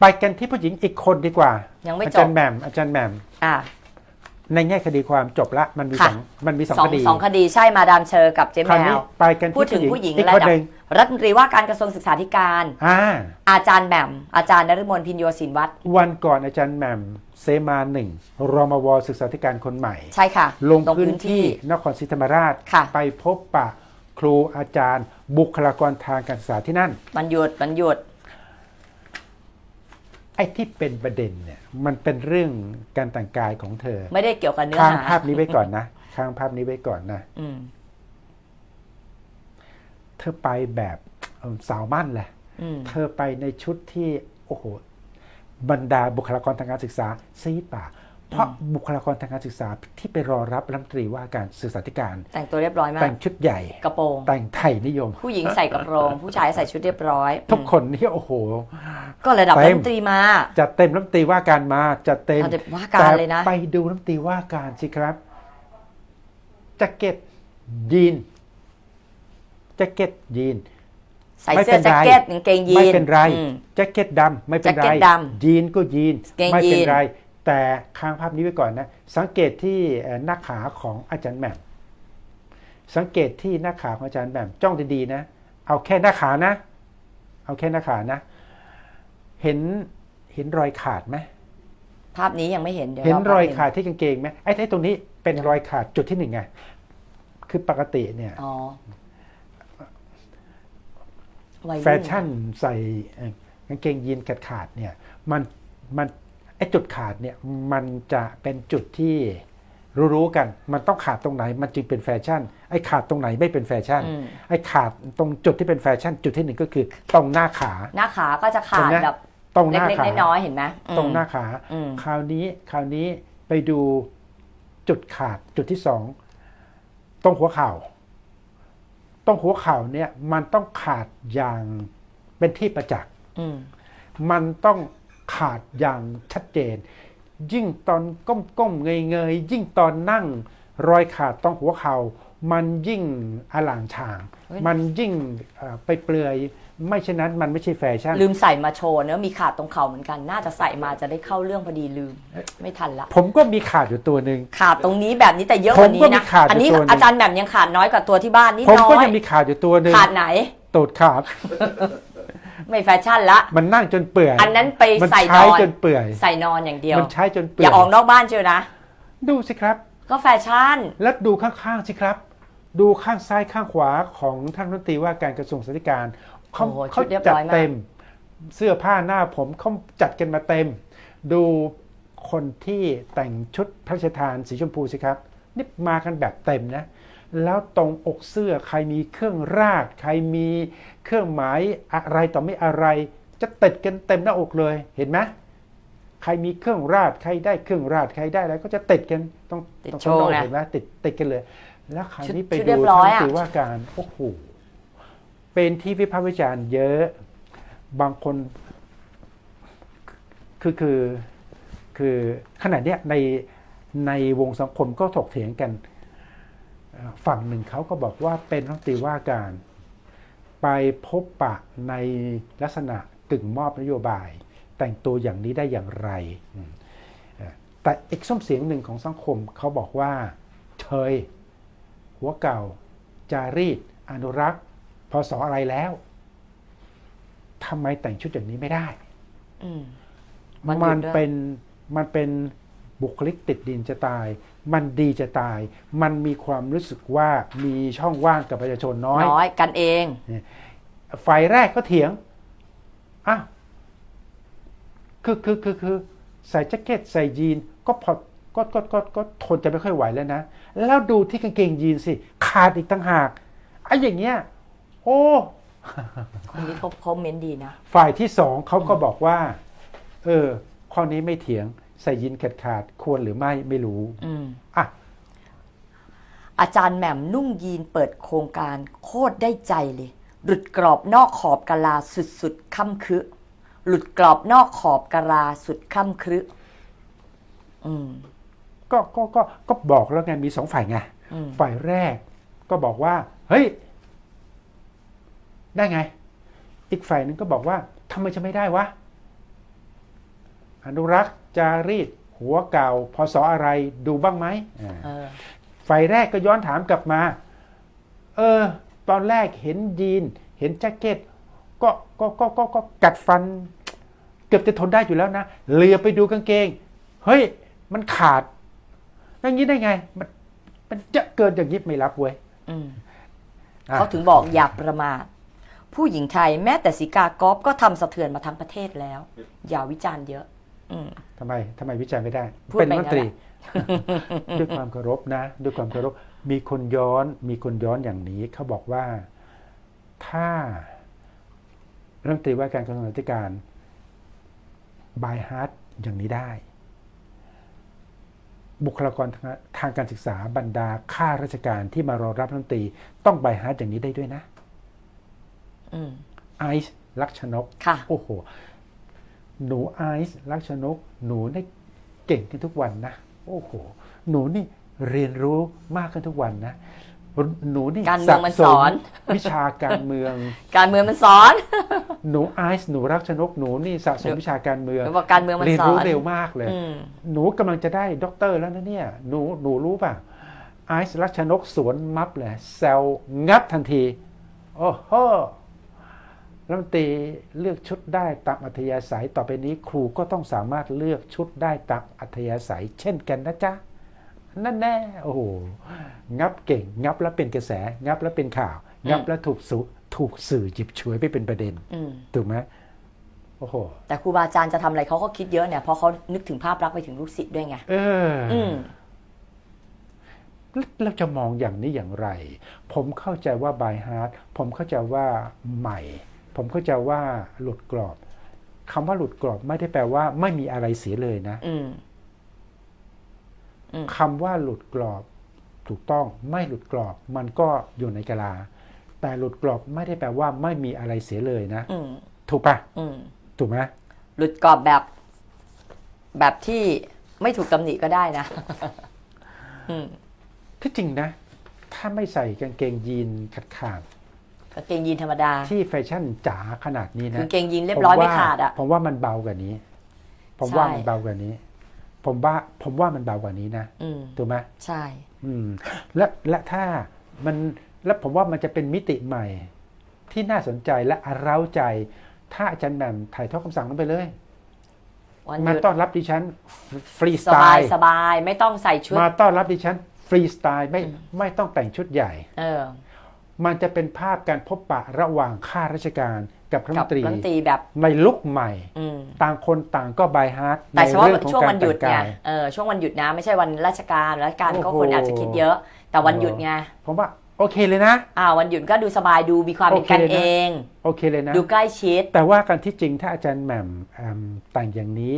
ไปกันที่ผู้หญิงอีกคนดีกว่า ยังไม่อาจจารบย์แหม่มอาจารย์แหม่มอะ ในแง่คดีความจบละมันมีค่ะสองมันมีสองสองคดีสองคดีใช่มาดามเชอร์กับเจ๊คแมราวนี้ว ไปกันพูดที่ถึงผู้หญิงอีกระคนดับหนึ่งรัฐมนตรีว่าการกระทรวงศึกษาธิการ อ่า อาจารย์แหม่มอาจารย์นฤมลพินโยศินวัตรวันก่อนอาจารย์แหม่มเซมาหนึ่งรมวศึกษาธิการคนใหม่ ใช่ค่ะ ลงพื้นที่นครศรีธรรมราช ค่ะ ไปพบปะครูอาจารย์ บุคลากรทางการศึกษาที่นั่น มันหยุดมันหยุด ไอ้ที่เป็นประเด็นเนี่ยมันเป็นเรื่องการแต่งกายของเธอไม่ได้เกี่ยวกับเนื้อค้างหาภาพนี้ไว้ก่อนนะค้างภาพนี้ไว้ก่อนนะอืมเธอไปแบบเอิ่มสาวมั่นแหละอืม เธอไปในชุดที่โอ้โหบรรดาบุคลากรทางการศึกษาซีดป่า เพราะบุคลากรทางการศึกษาที่ไปรอรับรัฐมนตรีว่าการศึกษาธิการ แต่งตัวเรียบร้อยมาแต่กงชุดใหญ่ กระโปรง แต่งไทยนิยม ผู้หญิงใส่กระโปรง ผู้ชายใส่ชุดเรียบร้อย ทุกคนนี่โอ้โห ก็ระดับเต็รัฐมมนตรีมาจัดเต็มรัฐมนตรีว่าการมาจัดเต็มเอาแต่ว่าการเลยนะแต่ไปดูรัฐมนตรีว่าการสิครับแจ็คเก็ตยีนแจ็คเก็ตยีนใส่ไม่เสื้เป็อนแจ็คไรเก็ตกางเกงยีนไม่เป็นไรอืมแจ็คเก็ตดำไม่เป็นไรแจ็คเก็ตดำยีนก็ยีนกางเกงไม่เป็นยีนไร แต่ค้างภาพนี้ไว้ก่อนนะ สังเกตที่เอ่อหน้าขาของอาจารย์แหม่มสังเกตที่หน้าขาของอาจารย์แหม่มจ้องดีๆนะ เอาแค่หน้าขานะ เอาแค่หน้าขานะ เห็นเห็นรอยขาดไหมภาพนี้ยังไม่เห็นเดี๋ยวเห็นภพรอยหงขาดที่กางเกงไหมไอ้ไอ้ตรงนี้เป็นรอยขาดจุดที่หนึ่งไงคือปกติเนี่ยอ๋อวัยรุ่แฟชั่นใส่เอ่อกางเกงยีนขาดขาดๆเนี่ย มันมัน ไอ้จุดขาดเนี่ยมันจะเป็นจุดที่รู้ๆกัน มันต้องขาดตรงไหน มันจึงเป็นแฟชั่น ไอ้ขาดตรงไหนไม่เป็นแฟชั่นอืมไอ้ขาดตรงจุดที่เป็นแฟชั่น จุดที่หนึ่งก็คือตรงหน้าขา หน้าขาก็จะขาเห็ดนไหมแบบตรงหเล็น้ากขาๆน้อยๆเห็นไหมอืมตรงหน้าขาอืมคราวนี้คราวนี้ไปดูจุดขาดจุดที่สองตรงหัวเข่าตรงหัวเข่าเนี่ยมันต้องขาดอย่างเป็นที่ประจักษ์อืมมันต้อง ขาดอย่างชัดเจน ยิ่งตอนก้มๆเงยๆยิ่งตอนนั่ง รอยขาดตรงหัวเขา่ามันยิ่งอล่างชางเฮ้ยมันยิ่งเอ่อไปเปลือยไม่เช่นนั้นมันไม่ใช่แฟชั่น ลืมใส่มาโชว์เนอะมีขาดตรงเข่าเหมือนกัน น่าจะใส่มาจะได้เข้าเรื่องพอดีลืม ไม่ทันละ ผมก็มีขาดอยู่ตัวหนึ่งขาดตรงนี้แบบนี้แต่เยอะผกมว่าก็นี้มีนะขาดอยู่อันี้ตัวหนึ่งอาจารย์แหม่มยังขาดน้อยกว่าตัวที่บ้านนิดผมน้อก็ยยังมีขาดอยู่ตัวหนึ่งขาดไหนตูดขาด ไม่แฟชั่นละ มันนั่งจนเปื่อยอันนั้นไปมันใส่นใช้อนจนเปื่อยใส่นอนอย่างเดียวมันใช้จนเปื่ออยย่าออกนอกบ้านเชียวนะ ดูสิครับ ก็แฟชั่น แล้วดูข้างๆสิครับ ดูข้างซ้ายข้างขวาของท่านรัฐมนตรีว่าการกระทรวงสาธารณการเขาโอ้โหเขาชุดเรียบจัดร้อยมากเต็ม เสื้อผ้าหน้าผมเขาจัดกันมาเต็ม ดูคนที่แต่งชุดพระราชทานสีชมพูสิครับนี่มากันแบบเต็มนะ แล้วตรงอกเสื้อใครมีเครื่องราดใครมีเครื่องหมายอะไรต่อไม่อะไร จะติดกันเต็มหน้าอกเลยเห็นไหมใครมีเครื่องราดใครได้เครื่องราดใครได้อะไรก็จะติดกันต้องติดต้องโชว์ข้างนอกไงเห็นไหมติดติดกันเลย แล้วคราวนี้ชุดไปชุดเรีดูยบร้อยท่านอะถือว่าการโอ้โหเป็นที่วิพากษ์วิจารณ์เยอะบางคนคือคือคือขณะเนี้ยในในวงสังคมก็ถกเถียงกันเอ่อ ฝั่งหนึ่งเขาก็บอกว่าเป็นรัฐมนตรีว่าการ ไปพบปะในลักษณะกึ่งมอบนโยบาย แต่งตัวอย่างนี้ได้อย่างไรอืมเอ่อแต่อีกส้มเสียงหนึ่งของสังคมเขาบอกว่าเชยหัวเก่า จารีต อนุรักษ์พศอะไรแล้วทำไมแต่งชุดอย่างนี้ไม่ได้อืมวันหยุดมันด้วยเป็นมันเป็น บุคลิกติดดินจะตาย มันดีจะตาย มันมีความรู้สึกว่ามีช่องว่างกับประชาชนน้อย น้อยกันเอง ฝ่ายแรกก็เถียงอ้าวคือคือคือคือใส่แจ็คเก็ตใส่ยีนก็พอก็ก็ก็ก็ทนจะไม่ค่อยไหวแล้วนะ แล้วดูที่กางเกงยีนสิ ขาดอีกต่างหากไอ้อย่างเงี้ย โอ้คนนี้เขาเขาเม้นดีนะ ฝ่ายที่สองเขาก็บอกว่า เออ ข้อนี้ไม่เถียง ใส่ยีนขาดขาดๆควรหรือไม่ไม่รู้อืมอะอาจารย์แหม่มนุ่งยีนเปิดโครงการโคตรได้ใจเลย หลุดกรอบนอกขอบกะลาสุดสุดๆค่ำคือหลุดกรอบนอกขอบกะลาสุดค่ำคืออืมก็ก็ก็ก็บอกแล้วไงมีสองฝ่ายไงอืมฝ่ายแรกก็บอกว่า เฮ้ย ได้ไง อีกฝ่ายหนึ่งก็บอกว่าทำไมจะไม่ได้วะอนุรักษ์ จารีต หัวเก่าพศอะไรดูบ้างไหมอ่าเออไฟแรกก็ย้อนถามกลับมา เออ ตอนแรกเห็นยีน เห็นแจ็คเก็ตก็ก็ก็ก็ก็กัดฟัน เกือบจะทนได้อยู่แล้วนะเหลือไปดูกางเกง เฮ้ย มันขาดอย่างนี้ได้ไง มันมันจะเกินอย่างนี้ไม่รับเว้ยอืมอะเขาถึงบอกอย่าประมาทผู้หญิงไทยแม้แต่สีกากอฟก็ทำสะเทือนมาทั้งประเทศแล้ว อย่าวิจารณ์เยอะอืม ทำไมทำไมวิจารณ์ไม่ได้พูดเป็นไปรัฐมนตรีงั้นด้วยความเคารพนะ ด้วยความเคารพ มีคนย้อน มีคนย้อนอย่างนี้ เขาบอกว่าถ้ารัฐมนตรีว่าการกระทรวงศึกษาธิการบายฮาร์ดอย่างนี้ได้ บุคลากรทางทางการศึกษาบรรดาข้าราชการที่มารอรับรัฐมนตรี ต้องบายฮาร์ดอย่างนี้ได้ด้วยนะอืมไอซ์ลักษณกค่ะโอ้โห หนูไอซ์ลักษณกหนูนี่เก่งขึ้นทุกวันนะ โอ้โห หนูนี่เรียนรู้มากขึ้นทุกวันนะ หนูนี่การเมืองมันสอนะสมวิชาการเมือง การเมืองมันสอน หนูไอซ์หนูรักชนก หนูนี่สะสมวิชาการเมืองหรือว่าการเมืองมันเรียนสอรู้นเร็วมากเลยอืมหนูกำลังจะได้ด็อกเตอร์แล้วนะเนี่ย หนูหนูรู้ป่ะไอซ์รักชนกสวนมับเลยแซวงับทันที โอ้โห รัฐมนตรีเลือกชุดได้ตามอัธยาศัยต่อไปนี้ครูก็ต้องสามารถเลือกชุดได้ตามอัธยาศัย เช่นกันนะจ๊ะนั่นแน่โอ้โหงับเก่ง งับแล้วเป็นกระแส งับแล้วเป็นข่าว งับแล้วถูกสุถูกสื่อหยิบฉวยไปเป็นประเด็นอืมถูกไหมโอ้โหแต่ครูบาอาจารย์จะทำอะไรเขาก็คิดเยอะเนี่ยเพราะเขานึกถึงภาพลักษณ์ไปถึงลูกศิษย์ด้วยไงเออออืมเราจะมองอย่างนี้อย่างไร ผมเข้าใจว่าบายฮาร์ดผมเข้าใจว่าใหม่ ผมเข้าใจว่าหลุดกรอบคำว่าหลุดกรอบไม่ได้แปลว่า ไม่มีอะไรเสียเลยนะอืมอืมคำว่าหลุดกรอบ ถูกต้องไม่หลุดกรอบ มันก็อยู่ในกะลาแต่หลุดกรอบไม่ได้แปลว่า ไม่มีอะไรเสียเลยนะอืมถูกปะอืมถูกไหมหลุดกรอบแบบ แบบที่ไม่ถูกตำหนิก็ได้นะอืมที่จริงนะ ถ้าไม่ใส่กางเกงยีนขาดขาด กางเกงยีนธรรมดาๆที่แฟชั่นจ๋าขนาดนี้คืนะอกางเกงยีนเรียบร้อยไม่ขาดอะ ผมว่ามันเบากว่านี้ ผมว่าใช่มันเบากว่านี้ ผมว่าผมว่ามันเบากว่านี้นะอืมถูกไหมใช่ อืม และและถ้ามันและผมว่ามันจะเป็นมิติใหม่ ที่น่าสนใจและเร้าใจ ถ้าอาจารย์แหม่มถ่ายทอดคำสั่งนั้นไปเลยวันหมายุดต้อนรับดิฉันฟรีสสไตบายล์สบายไม่ต้องใส่ชุด มาต้อนรับดิฉันฟรีสไตล์ไม่ไม่ต้องแต่งชุดใหญ่ เออ มันจะเป็นภาพการพบปะระหว่างข้าราชการกับรัฐมกับนตรีรัฐมนตรีแบบในลุกใหม่อืมต่างคนต่างก็บายฮาร์ดแต่เฉพาะในเรื่องของช่วงการวันหยุดแต่งไงกายเออช่วงวันหยุดนะไม่ใช่วันราชการราชการก็โอ้โหคนอาจจะคิดเยอะ แต่วันหยุดไงผมว่าโอเคเลยนะอ่าวันหยุดก็ดูสบายดูมีความเป็นกันโอเคเลยนะเองโอเคเลยนะ ดูใกล้ชิด แต่ว่าการที่จริงถ้าอาจารย์แหม่มเอิ่มแต่งอย่างนี้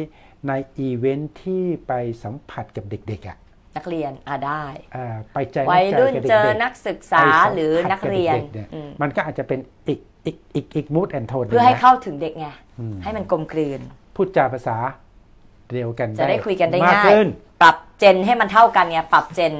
ในอีเวนท์ที่ไปสัมผัสกับเด็กๆอะ นักเรียนอ่าได้อ่าไปใจวัยรุ่นใจกับเจอด็กๆนักศึกษาไปสัมผัสหรือนักเรียนบด็กๆอืมมันก็อาจจะเป็นอีกอีกอีกอีกมูดแอนโทนเพื่อให้เข้าถึงเด็กไงมให้มันกลมกลืน พูดจาภาษาเดียวกันจะได้คุยกันได้มากง่ายขึ้นปรับเจนให้มันเท่ากันไงปรับเจน